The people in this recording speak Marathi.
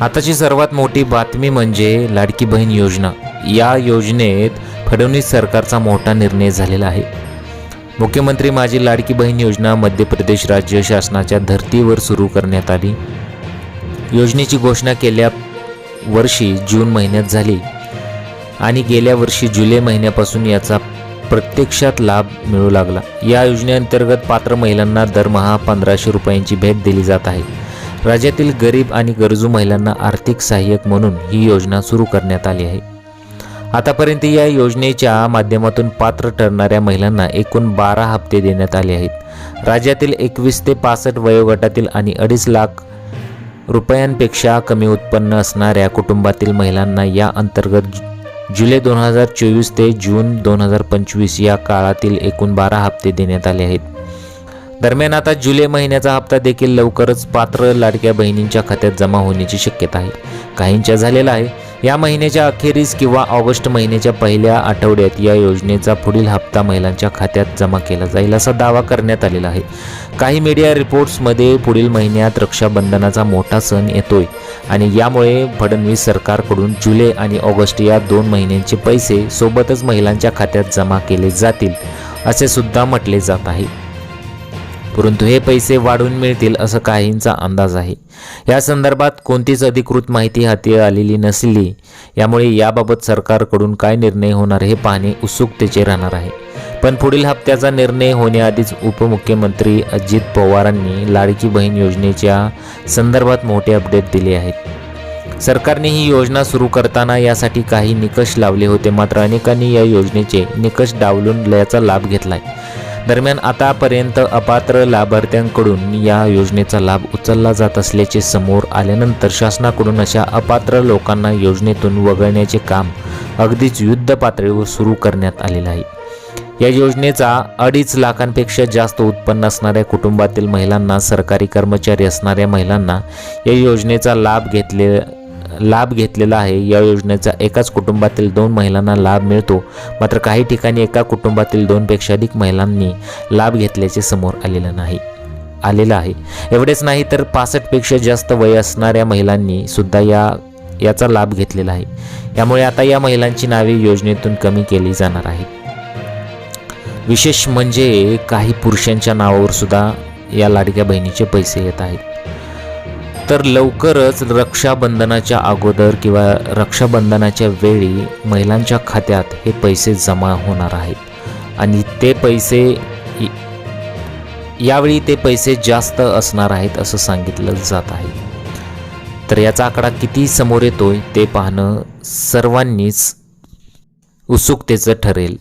आताची सर्वात मोठी बातमी म्हणजे लाडकी बहीण योजना. या योजनेत फडणवीस सरकारचा मोठा निर्णय झालेला आहे. मुख्यमंत्री माझी लाडकी बहीण योजना मध्य प्रदेश राज्य शासनाच्या धर्तीवर सुरू करण्यात आली. योजनेची घोषणा केल्या वर्षी जून महिन्यात झाली आणि गेल्या वर्षी जुलै महिन्यापासून याचा प्रत्यक्षात लाभ मिळू लागला. या योजनेअंतर्गत पात्र महिलांना दरमहा पंधराशे रुपयांची भेट दिली जात आहे. राज्यातील गरीब आणि गरजू महिलांना आर्थिक सहाय्यक म्हणून ही योजना सुरू करण्यात आली आहे. आतापर्यंत या योजनेच्या माध्यमातून पात्र ठरणाऱ्या महिलांना एकूण बारा हप्ते देण्यात आले आहेत. राज्यातील एकवीस ते पासष्ट वयोगटातील आणि अडीच लाख रुपयांपेक्षा कमी उत्पन्न असणाऱ्या कुटुंबातील महिलांना या अंतर्गत जुलै दोन हजार चोवीस ते जून दोन हजार पंचवीस या काळातील एकूण बारा हप्ते देण्यात आले आहेत. दरम्यान आता जुलै महिन्याचा हप्ता देखील लवकरच पात्र लाडक्या बहिणींच्या खात्यात जमा होण्याची शक्यता आहे. काहींच्या झालेला आहे. या महिन्याच्या अखेरीस किंवा ऑगस्ट महिन्याच्या पहिल्या आठवड्यात या योजनेचा पुढील हप्ता महिलांच्या खात्यात जमा केला जाईल असा दावा करण्यात आलेला आहे. काही मीडिया रिपोर्ट्समध्ये पुढील महिन्यात रक्षाबंधनाचा मोठा सण येतोय आणि यामुळे फडणवीस सरकारकडून जुलै आणि ऑगस्ट या दोन महिन्यांचे पैसे सोबतच महिलांच्या खात्यात जमा केले जातील असे सुद्धा म्हटले जात आहे. परंतु हे पैसे वाढून मिळतील असं काहींचा अंदाज आहे. या संदर्भात कोणतीच अधिकृत माहिती हाती आलेली नसली यामुळे याबाबत सरकारकडून काय निर्णय होणार हे पाहणे उत्सुकतेचे राहणार आहे. पण पुढील हप्त्याचा निर्णय होण्याआधीच उपमुख्यमंत्री अजित पवारांनी लाडकी बहीण योजनेच्या संदर्भात मोठे अपडेट दिले आहेत. सरकारने ही योजना सुरू करताना यासाठी काही निकष लावले होते मात्र अनेकांनी या योजनेचे निकष डावलून याचा लाभ घेतलाय. दरम्यान आतापर्यंत अपात्र लाभार्थ्यांकडून या योजनेचा लाभ उचलला जात असल्याचे समोर आल्यानंतर शासनाकडून अशा अपात्र लोकांना योजनेतून वगळण्याचे काम अगदीच युद्ध पातळीवर सुरू करण्यात आलेलं आहे. या योजनेचा अडीच लाखांपेक्षा जास्त उत्पन्न असणाऱ्या कुटुंबातील महिलांना सरकारी कर्मचारी असणाऱ्या महिलांना या योजनेचा लाभ घेतले लाभ घेतलेला आहे. या योजनेचा एकाच कुटुंबातील दोन महिलांना लाभ मिळतो. मात्र काही ठिकाणी एका कुटुंबातील दोनपेक्षा अधिक महिलांनी लाभ घेतल्याचे समोर आलेलं नाही आलेलं आहे. एवढेच नाही तर पासष्टपेक्षा जास्त वय असणाऱ्या महिलांनी सुद्धा या याचा लाभ घेतलेला आहे. यामुळे आता या महिलांची नावे योजनेतून कमी केली जाणार आहेत विशेष म्हणजे काही पुरुषांच्या नावावर सुद्धा या लाडक्या बहिणीचे पैसे येत आहेत. तर लवकरच रक्षाबंधनाच्या अगोदर किंवा रक्षाबंधनाच्या वेळी महिलांच्या खात्यात हे पैसे जमा होणार आहेत. आणि ते पैसे यावेळी ते पैसे जास्त असणार आहेत असं सांगितलं जात आहे. तर याचा आकडा किती समोर येतोय ते पाहणं सर्वांनीच उत्सुकतेचं ठरेल.